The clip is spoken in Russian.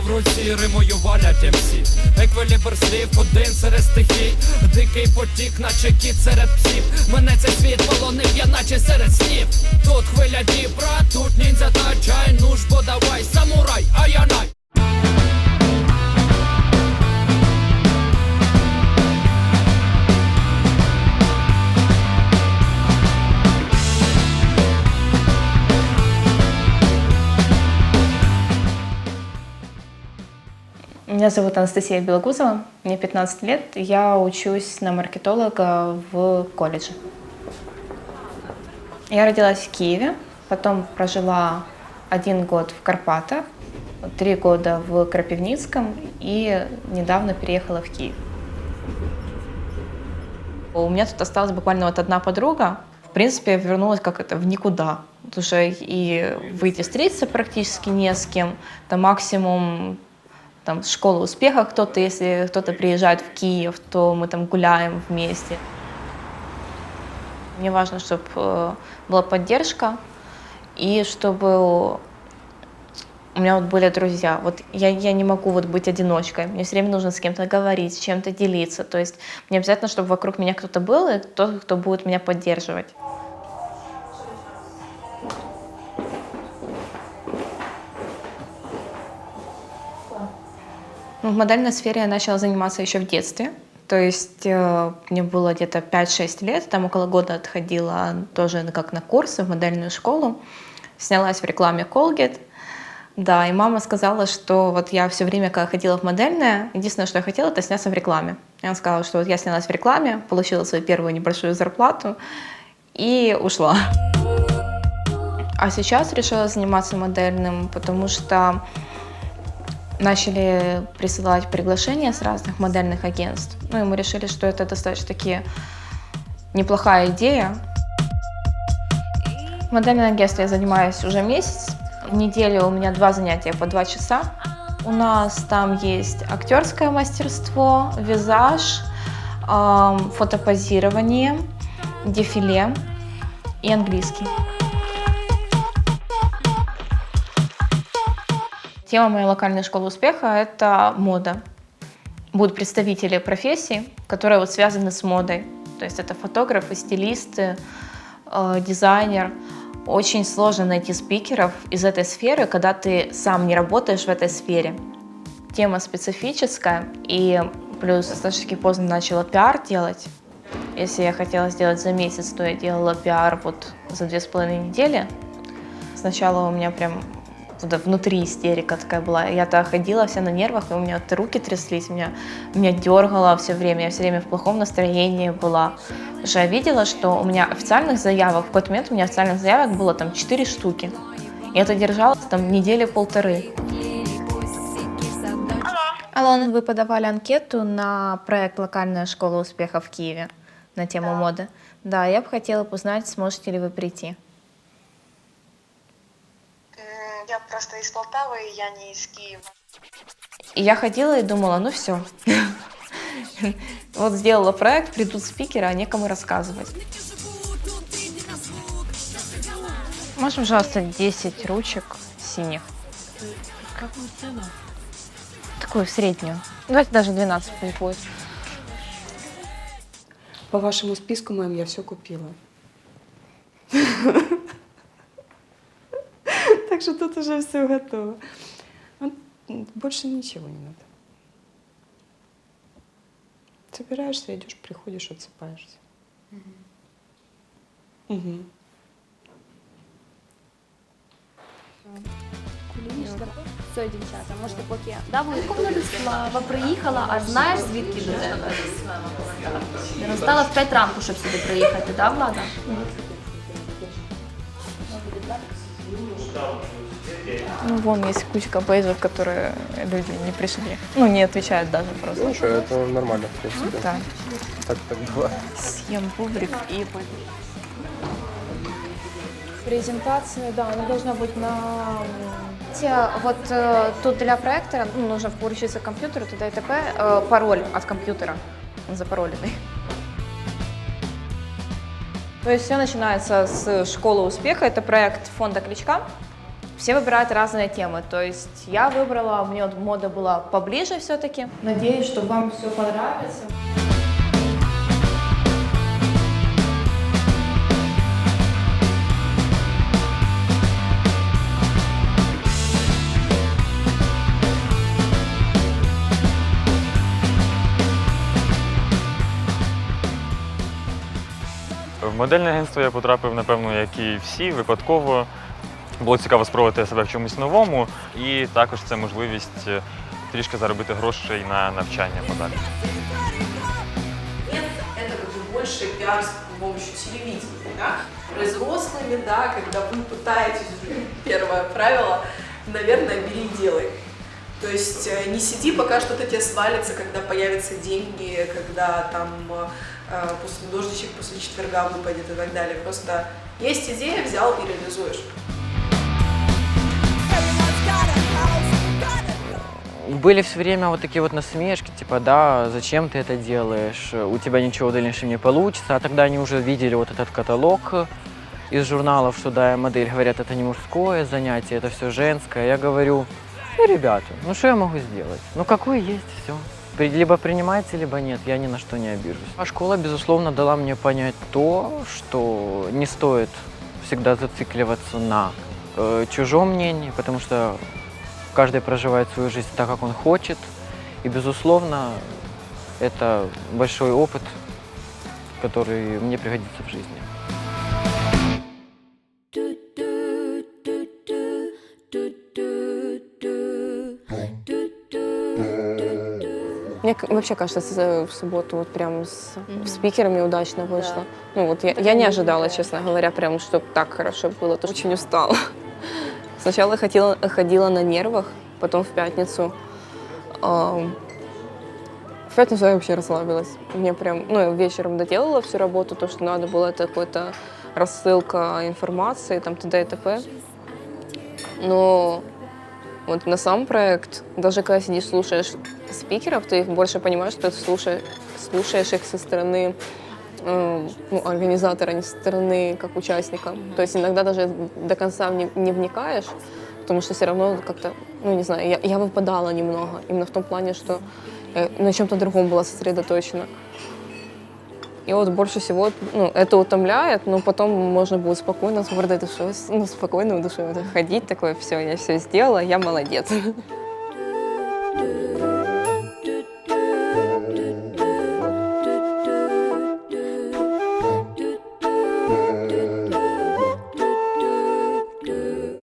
в руці, римою валять МС Еквілібр слів, один серед стихій. Дикий потік, наче кіт серед псів. Мене цей світ полонив, я наче серед снів. Тут хвиля дібра, тут ніндзя та чай. Ну ж бо давай, Меня зовут Анастасия Белогузова, мне 15 лет, я учусь на маркетолога в колледже. Я родилась в Киеве, потом прожила один год в Карпатах, три года в Крапивницком и недавно переехала в Киев. У меня тут осталась буквально вот одна подруга. В принципе, я вернулась как это в никуда. Что и выйти встретиться практически не с кем. Это максимум там школа успеха кто-то, если кто-то приезжает в Киев, то мы там гуляем вместе. Мне важно, чтобы была поддержка и чтобы у меня вот были друзья. Вот я, я не могу вот быть одиночкой. Мне все время нужно с кем-то говорить, с чем-то делиться. То есть мне обязательно, чтобы вокруг меня кто-то был, и тот, кто будет меня поддерживать. В модельной сфере я начала заниматься еще в детстве. То есть э, мне было где-то 5-6 лет, там около года отходила тоже как на курсы в модельную школу. Снялась в рекламе Colgate. Да, и мама сказала, что вот я все время, когда ходила в модельное, единственное, что я хотела, это сняться в рекламе. И она сказала, что вот я снялась в рекламе, получила свою первую небольшую зарплату и ушла. А сейчас решила заниматься модельным, потому что начали присылать приглашения с разных модельных агентств. Ну и мы решили, что это достаточно-таки неплохая идея. В модельном агентстве я занимаюсь уже месяц. В неделю у меня два занятия по два часа. У нас там есть актерское мастерство, визаж, эм, фотопозирование, дефиле и английский. Тема моей локальной школы успеха – это мода. Будут представители профессий, которые вот связаны с модой. То есть это фотографы, стилисты, э, дизайнер. Очень сложно найти спикеров из этой сферы, когда ты сам не работаешь в этой сфере. Тема специфическая, и плюс достаточно поздно начала пиар делать. Если я хотела сделать за месяц, то я делала пиар вот за две с половиной недели. Сначала у меня прям внутри истерика такая была. Я-то ходила вся на нервах, и у меня руки тряслись, меня, меня дергало все время, я все время в плохом настроении была. Потому что я видела, что у меня официальных заявок, в какой-то момент у меня официальных заявок было там 4 штуки. И это держалось там недели полторы. Алло, вы подавали анкету на проект «Локальная школа успеха» в Киеве на тему да. моды. Да, я бы хотела узнать, сможете ли вы прийти. Я просто из Полтавы, я не из Киева. И я ходила и думала, ну все. Вот сделала проект, придут спикеры, а некому рассказывать. Можешь, пожалуйста, 10 ручек синих? Какую цену? Такую среднюю. Давайте даже 12 пусть будет. По вашему списку, моим я все купила. Так что тут уже все готово. Больше ничего не надо. Собираешься, идешь, приходишь, отсыпаешься. Угу. Все, дівчата, можете поки. Да, Владислава приїхала, а знаєш звідки буде? Не Настала в 5 ранку, щоб сюди приїхати, да, Влада? Ну, вон есть кучка бейджев, которые люди не пришли. Ну, не отвечают даже просто. Ну что, это нормально, в принципе. Да. Так так бывает. Съем бубрик и Презентация, да, она должна быть на... Вот э, тут для проектора ну, нужно включиться к компьютеру, туда и т.п. Э, пароль от компьютера, он запароленный. То есть все начинается с школы успеха, это проект фонда Кличка. все выбирают разные темы. То есть я выбрала, мне мода была поближе все-таки. Надеюсь, что вам все понравится. модельне агентство я потрапив, напевно, як і всі, випадково. Було цікаво спробувати себе в чомусь новому, і також це можливість е, трішки заробити грошей на навчання подалі. Нет, это как бы больше пиар с помощью телевидения, да? Взрослыми, да, когда вы пытаетесь, уже первое правило, наверное, бери и делай. То есть э, не сиди, пока что-то тебе свалится, когда появятся деньги, когда там э, после дождичек после четверга выпадет и так далее. Просто есть идея, взял и реализуешь. Были все время вот такие вот насмешки, типа, да, зачем ты это делаешь, у тебя ничего в дальнейшем не получится. А тогда они уже видели вот этот каталог из журналов, что да, модель, говорят, это не мужское занятие, это все женское. Я говорю, ну, ребята, ну что я могу сделать? Ну, какой есть, все. Либо принимайте, либо нет, я ни на что не обижусь. А школа, безусловно, дала мне понять то, что не стоит всегда зацикливаться на э, чужом мнении, потому что каждый проживает свою жизнь так, как он хочет. И, безусловно, это большой опыт, который мне пригодится в жизни. Мне вообще кажется, с- в субботу вот прям с спикерами удачно вышло. Ну вот я, я не ожидала, честно говоря, прям, чтобы так хорошо было. То очень устала. Сначала ходила, ходила на нервах, потом в пятницу. ам, в пятницу я вообще расслабилась. Мне прям, ну, я вечером доделала всю работу, то, что надо было, это какая-то рассылка информации, там, т.д. и т.п. Но вот на сам проект, даже когда сидишь, слушаешь спикеров, ты их больше понимаешь, что ты слушаешь, слушаешь их со стороны э, ну, организатора, не со стороны как участника. То есть иногда даже до конца не, не вникаешь, потому что все равно как-то, ну не знаю, я, я выпадала немного, именно в том плане, что я на чем-то другом была сосредоточена. И вот больше всего ну, это утомляет, но потом можно будет спокойно, с гордой душой, ну, спокойной душой ходить такое, все, я все сделала, я молодец.